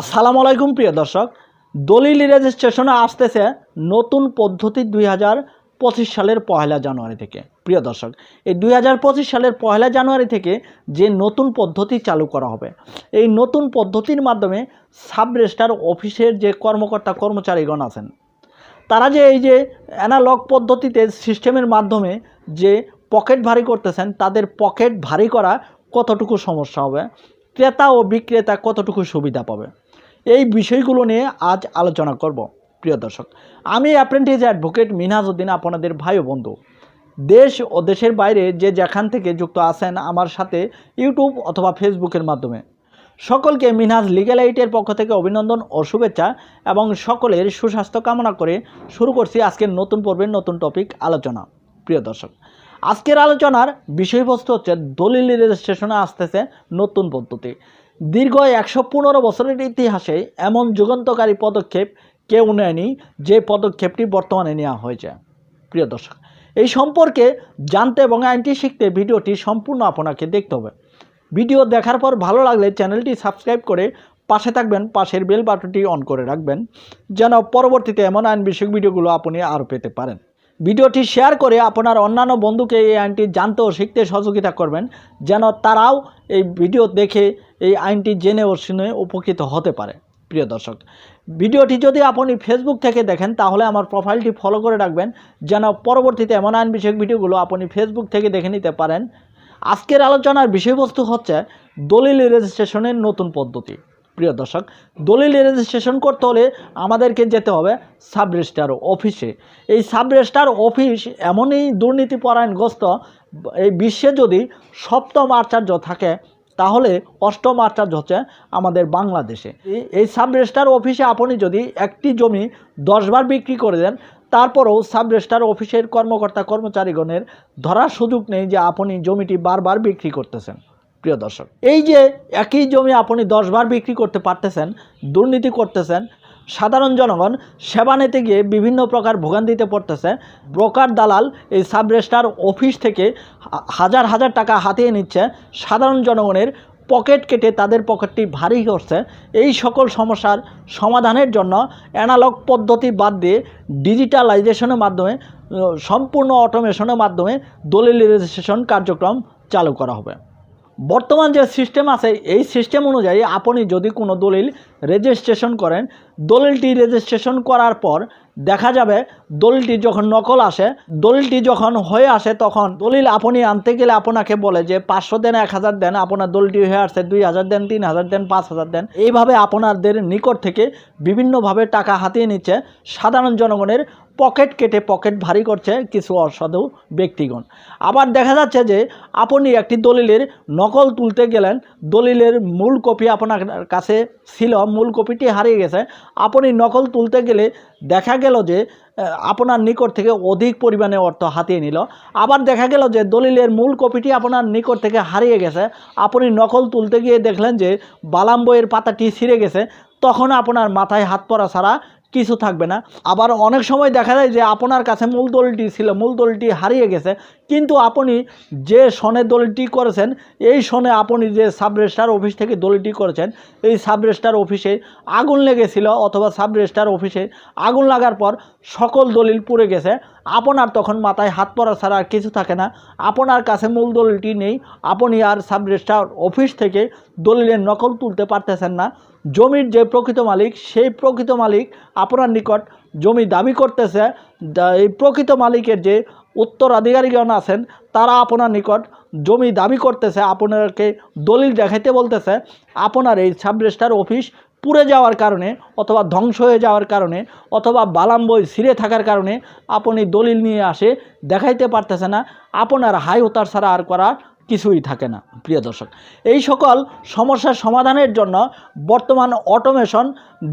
আসসালামু আলাইকুম প্রিয় দর্শক, দলিল রেজিস্ট্রেশনে আসতেছে নতুন পদ্ধতি দুই হাজার পঁচিশ সালের পহেলা জানুয়ারি থেকে। প্রিয় দর্শক, এই দুই হাজার পঁচিশ সালের পহেলা জানুয়ারি থেকে যে নতুন পদ্ধতি চালু করা হবে, এই নতুন পদ্ধতির মাধ্যমে সাব রেজিস্ট্রার অফিসের যে কর্মকর্তা কর্মচারীগণ আছেন, তারা যে এই যে অ্যানালগ পদ্ধতিতে সিস্টেমের মাধ্যমে যে পকেট ভারী করতেছেন, তাদের পকেট ভারী করা কতটুকু সমস্যা হবে, ক্রেতা ও বিক্রেতা কতটুকু সুবিধা পাবে? এই বিষয়গুলো নিয়ে আজ আলোচনা করব। প্রিয় দর্শক, আমি অ্যাপ্রেন্টিস অ্যাডভোকেট মিনহাজউদ্দিন আপনাদের ভাই ও বন্ধু। দেশ ও দেশের বাইরে যে যেখান থেকে যুক্ত আছেন আমার সাথে ইউটিউব অথবা ফেসবুকের মাধ্যমে। সকলকে মিনহাজ লিগ্যাল এইটের পক্ষ থেকে অভিনন্দন ও শুভেচ্ছা এবং সকলের সুস্বাস্থ্য কামনা করে শুরু করছি আজকের নতুন পর্বের নতুন টপিক আলোচনা। প্রিয় দর্শক, আজকের আলোচনার বিষয়বস্তু হচ্ছে দলিল রেজিস্ট্রেশনে আসতেছে নতুন পদ্ধতি। দীর্ঘ একশো পনেরো বছরের ইতিহাসে এমন যুগান্তকারী পদক্ষেপ কেউ নেয়নি যে পদক্ষেপটি বর্তমানে নেওয়া হয়েছে। প্রিয় দর্শক, এই সম্পর্কে জানতে এবং আইনটি শিখতে ভিডিওটি সম্পূর্ণ আপনাকে দেখতে হবে। ভিডিও দেখার পর ভালো লাগলে চ্যানেলটি সাবস্ক্রাইব করে পাশে থাকবেন, পাশের বেল বাটনটি অন করে রাখবেন, যেন পরবর্তীতে এমন আইন বিষয়ক ভিডিওগুলো আপনি আরও পেতে পারেন। ভিডিওটি শেয়ার করে আপনার অন্যান্য বন্ধুকে এই আইনটি জানতে ও শিখতে সহযোগিতা করবেন, যেন তারাও এই ভিডিও দেখে এই আইনটি জেনে ও শুনে উপকৃত হতে পারে। প্রিয় দর্শক, ভিডিওটি যদি আপনি ফেসবুক থেকে দেখেন, তাহলে আমার প্রোফাইলটি ফলো করে রাখবেন, যেন পরবর্তীতে এমন আইন বিষয়ক ভিডিওগুলো আপনি ফেসবুক থেকে দেখে নিতে পারেন। আজকের আলোচনার বিষয়বস্তু হচ্ছে দলিল রেজিস্ট্রেশনের নতুন পদ্ধতি। প্রিয় দর্শক, দলিল রেজিস্ট্রেশন করতে হলে আমাদেরকে যেতে হবে সাব রেজিস্ট্রার অফিসে এই সাব রেজিস্ট্রার অফিস এমনই দুর্নীতিপরায়ণগ্রস্ত, এই বিশ্বে যদি সপ্তম আচার্য থাকে, তাহলে অষ্টম আচার্য হচ্ছে আমাদের বাংলাদেশে। এই- সাব রেজিস্ট্রার অফিসে আপনি যদি একটি জমি দশবার বিক্রি করে দেন, তারপরেও সাব রেজিস্ট্রার অফিসের কর্মকর্তা কর্মচারীগণের ধরার সুযোগ নেই যে আপনি জমিটি বারবার বিক্রি করতেছেন। প্রিয় দর্শক, এই যে একই জমি আপনি দশবার বিক্রি করতে পারতেছেন, দুর্নীতি করতেছেন, সাধারণ জনগণ সেবা নিতে গিয়ে বিভিন্ন প্রকার ভোগান্তিতে পড়তেছে, ব্রোকার দালাল এই সাব রেজিস্ট্রার অফিস থেকে হাজার হাজার টাকা হাতিয়ে নিচ্ছে, সাধারণ জনগণের পকেট কেটে তাদের পকেটটি ভারী করছে, এই সকল সমস্যার সমাধানের জন্য অ্যানালগ পদ্ধতি বাদ দিয়ে ডিজিটালাইজেশনের মাধ্যমে সম্পূর্ণ অটোমেশনের মাধ্যমে দলিল রেজিস্ট্রেশন কার্যক্রম চালু করা হবে। বর্তমান যে সিস্টেম আছে এই সিস্টেম অনুযায়ী আপনি যদি কোনো দলিল রেজিস্ট্রেশন করেন দলিলটি রেজিস্ট্রেশন করার পর দেখা যাবে দলিলটি যখন নকল আসে, দলিলটি যখন হয়ে আসে তখন দলিল আপনি আনতে গেলে আপনাকে বলে যে পাঁচশো দেন, এক হাজার দেন, আপনার দলিলটি হয়ে আসছে দুই হাজার দেন, তিন হাজার দেন, পাঁচ হাজার দেন। এইভাবে আপনাদের নিকট থেকে বিভিন্নভাবে টাকা হাতিয়ে নিচ্ছে সাধারণ জনগণের পকেট কেটে পকেট ভারী করছে কিছু অসাধু ব্যক্তিগণ। আবার দেখা যাচ্ছে যে আপনি একটি দলিলের নকল তুলতে গেলেন, দলিলের মূল কপি আপনার কাছে ছিল, মূল কপিটি হারিয়ে গেছে। আপনি নকল তুলতে গেলে দেখা গেল যে আপনার নিকট থেকে অধিক পরিমাণে অর্থ হাতিয়ে নিল। আবার দেখা গেল যে, দলিলের মূল কপিটি আপনার নিকট থেকে হারিয়ে গেছে। আপনি নকল তুলতে গিয়ে দেখলেন যে, বালাম বইয়ের পাতাটি ছিঁড়ে গেছে। তখন আপনার মাথায় হাত পরা ছাড়া কিছু থাকবে না। আবার অনেক সময় দেখা যায় যে আপনার কাছে মূল দলটি ছিল, মূল দলটি হারিয়ে গেছে। কিন্তু আপনি যে সনে দলটি করেছেন, এই সনে আপনি যে সাব রেজিস্ট্রার অফিস থেকে দলটি করেছেন, এই সাব রেজিস্ট্রার অফিসে আগুন লেগেছিল অথবা সাব রেজিস্ট্রার অফিসে আগুন লাগার পর সকল দলিল পুড়ে গেছে। আপনার তখন মাথায় হাত পরা ছাড়া আর কিছু থাকে না। আপনার কাছে মূল দলিলটি নেই। আপনি আর সাব রেজিস্ট্রার অফিস থেকে দলিলের নকল তুলতে পারতেছেন না। জমির যে প্রকৃত মালিক, সেই প্রকৃত মালিক আপনার নিকট জমি দাবি করতেছে। এই প্রকৃত মালিকের যে উত্তরাধিকারীগণ আছেন, তারা আপনার নিকট জমি দাবি করতেছে, আপনাকে দলিল দেখাইতে বলতেছে। আপনার এই সাব রেজিস্ট্রার অফিস পুড়ে যাওয়ার কারণে অথবা ধ্বংস হয়ে যাওয়ার কারণে অথবা বালাম বই ছিঁড়ে থাকার কারণে আপনি দলিল নিয়ে আসে দেখাইতে পারতেছে না। আপনার হাই উতার ছাড়া আর করার কিছুই থাকে না, প্রিয় দর্শক। এই সকল সমস্যার সমাধানের জন্য বর্তমান অটোমেশন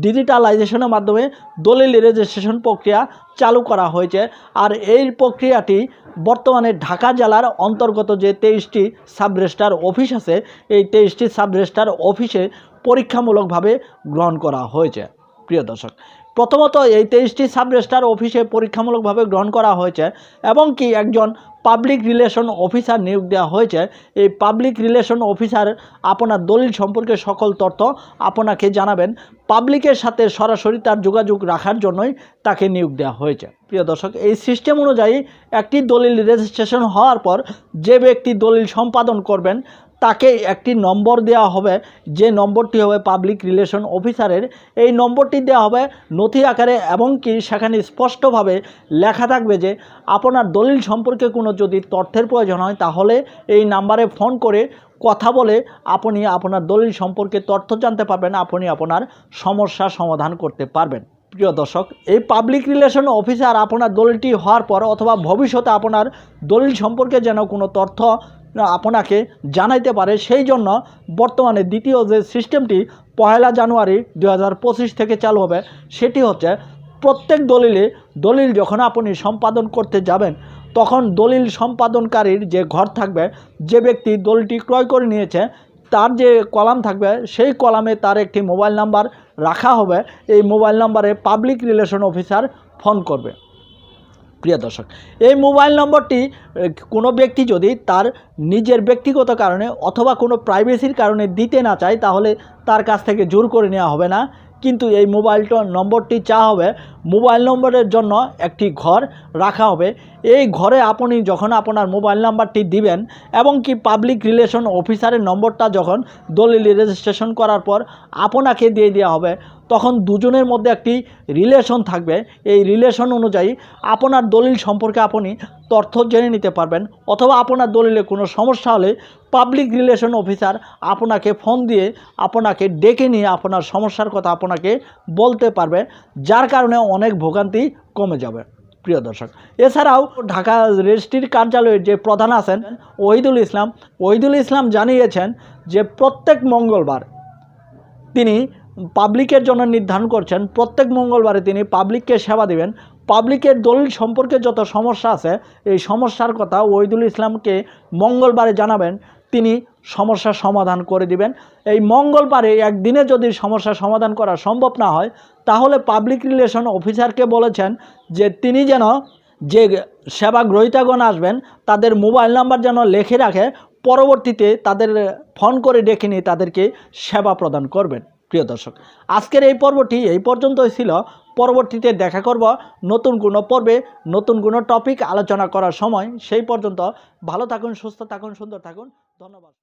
ডিজিটালাইজেশনের মাধ্যমে দলিল রেজিস্ট্রেশন প্রক্রিয়া চালু করা হয়েছে। আর এই প্রক্রিয়াটি বর্তমানে ঢাকা জেলার অন্তর্গত যে তেইশটি সাব রেজিস্ট্রার অফিস আছে, এই তেইশটি সাব রেজিস্ট্রার অফিসে পরীক্ষামূলকভাবে গ্রহণ করা হয়েছে, প্রিয় দর্শক। প্রথমত এই তেইশটি সাব রেজিস্ট্রার অফিসে পরীক্ষামূলকভাবে গ্রহণ করা হয়েছে এবং কি একজন পাবলিক রিলেশন অফিসার নিয়োগ দেওয়া হয়েছে। এই পাবলিক রিলেশন অফিসার আপনার দলিল সম্পর্কে সকল তথ্য আপনাকে জানাবেন। পাবলিকের সাথে সরাসরি তার যোগাযোগ রাখার জন্যই তাকে নিয়োগ দেওয়া হয়েছে। প্রিয় দর্শক, এই সিস্টেম অনুযায়ী একটি দলিল রেজিস্ট্রেশন হওয়ার পর যে ব্যক্তি দলিল সম্পাদন করবেন তাকে একটি নম্বর দেওয়া হবে। যে নম্বরটি হবে পাবলিক রিলেশন অফিসারের এই নম্বরটি দেওয়া হবে নথি আকারে এবং কি সেখানে স্পষ্টভাবে লেখা থাকবে যে, আপনার দলিল সম্পর্কে কোনো যদি তথ্যের প্রয়োজন হয়, তাহলে এই নাম্বারে ফোন করে কথা বলে আপনি আপনার দলিল সম্পর্কে তথ্য জানতে পারবেন, আপনি আপনার সমস্যা সমাধান করতে পারবেন। প্রিয় দর্শক, এই পাবলিক রিলেশন অফিসার আপনার দলিলটি হওয়ার পর অথবা ভবিষ্যতে আপনার দলিল সম্পর্কে যেন কোনো তথ্য আপনাকে জানাইতে পারে। সেই জন্য বর্তমানে দ্বিতীয় যে সিস্টেমটি পয়লা জানুয়ারি দু হাজার পঁচিশ থেকে চালু হবে, সেটি হচ্ছে প্রত্যেক দলিলে দলিল যখন আপনি সম্পাদন করতে যাবেন, তখন দলিল সম্পাদনকারীর যে ঘর থাকবে, যে ব্যক্তি দলিলটি ক্রয় করে নিয়েছে, তার যে কলাম থাকবে, সেই কলামে তার একটি মোবাইল নাম্বার রাখা হবে। এই মোবাইল নাম্বারে পাবলিক রিলেশন অফিসার ফোন করবে। প্রিয় দর্শক, এই মোবাইল নম্বরটি কোনো ব্যক্তি যদি তার নিজের ব্যক্তিগত কারণে অথবা কোনো প্রাইভেসির কারণে দিতে না চায়, তাহলে তার কাছ থেকে জোর করে নেওয়া হবে না। কিন্তু এই মোবাইলটা নম্বরটি চা হবে, মোবাইল নম্বরের জন্য একটি ঘর রাখা হবে। এই ঘরে আপনি যখন আপনার মোবাইল নাম্বারটি দিবেন এবং কি পাবলিক রিলেশন অফিসারের নম্বরটা যখন দলিল রেজিস্ট্রেশন করার পর আপনাকে দিয়ে দেওয়া হবে, তখন দুজনের মধ্যে একটি রিলেশন থাকবে। এই রিলেশন অনুযায়ী আপনার দলিল সম্পর্কে আপনি তথ্য জেনে নিতে পারবেন অথবা আপনার দলিলে কোনো সমস্যা হলে পাবলিক রিলেশন অফিসার আপনাকে ফোন দিয়ে আপনাকে ডেকে নিয়ে আপনার সমস্যার কথা আপনাকে বলতে পারবে, যার কারণে অনেক ভোগান্তি কমে যাবে। প্রিয় দর্শক। এছাড়াও ঢাকা রেজিস্ট্রির কার্যালয়ের যে প্রধান আছেন ওহিদুল ইসলাম ওহিদুল ইসলাম জানিয়েছেন যে প্রত্যেক মঙ্গলবার তিনি পাবলিকের জন্য নির্ধারণ করছেন, প্রত্যেক মঙ্গলবারে তিনি পাবলিককে সেবা দেবেন। পাবলিকের দলিল সম্পর্কে যত সমস্যা আছে, এই সমস্যার কথা ওহিদুল ইসলামকে মঙ্গলবারে জানাবেন। তিনি সমস্যার সমাধান করে দিবেন। এই মঙ্গলবারে একদিনে যদি সমস্যার সমাধান করা সম্ভব না হয়, তাহলে পাবলিক রিলেশন অফিসারকে বলেছেন যে তিনি যেন যে সেবা গ্রহীতাগণ আসবেন, তাদের মোবাইল নাম্বার যেন লেখে রাখে, পরবর্তীতে তাদের ফোন করে ডেকে নিয়ে তাদেরকে সেবা প্রদান করবেন। প্রিয় দর্শক, আজকের এই পর্বটি এই পর্যন্তই ছিল। পরবর্তীতে দেখা করব নতুন কোনো পর্বে, নতুন কোনো টপিক আলোচনা করার সময়। সেই পর্যন্ত ভালো থাকুন, সুস্থ থাকুন, সুন্দর থাকুন। ধন্যবাদ।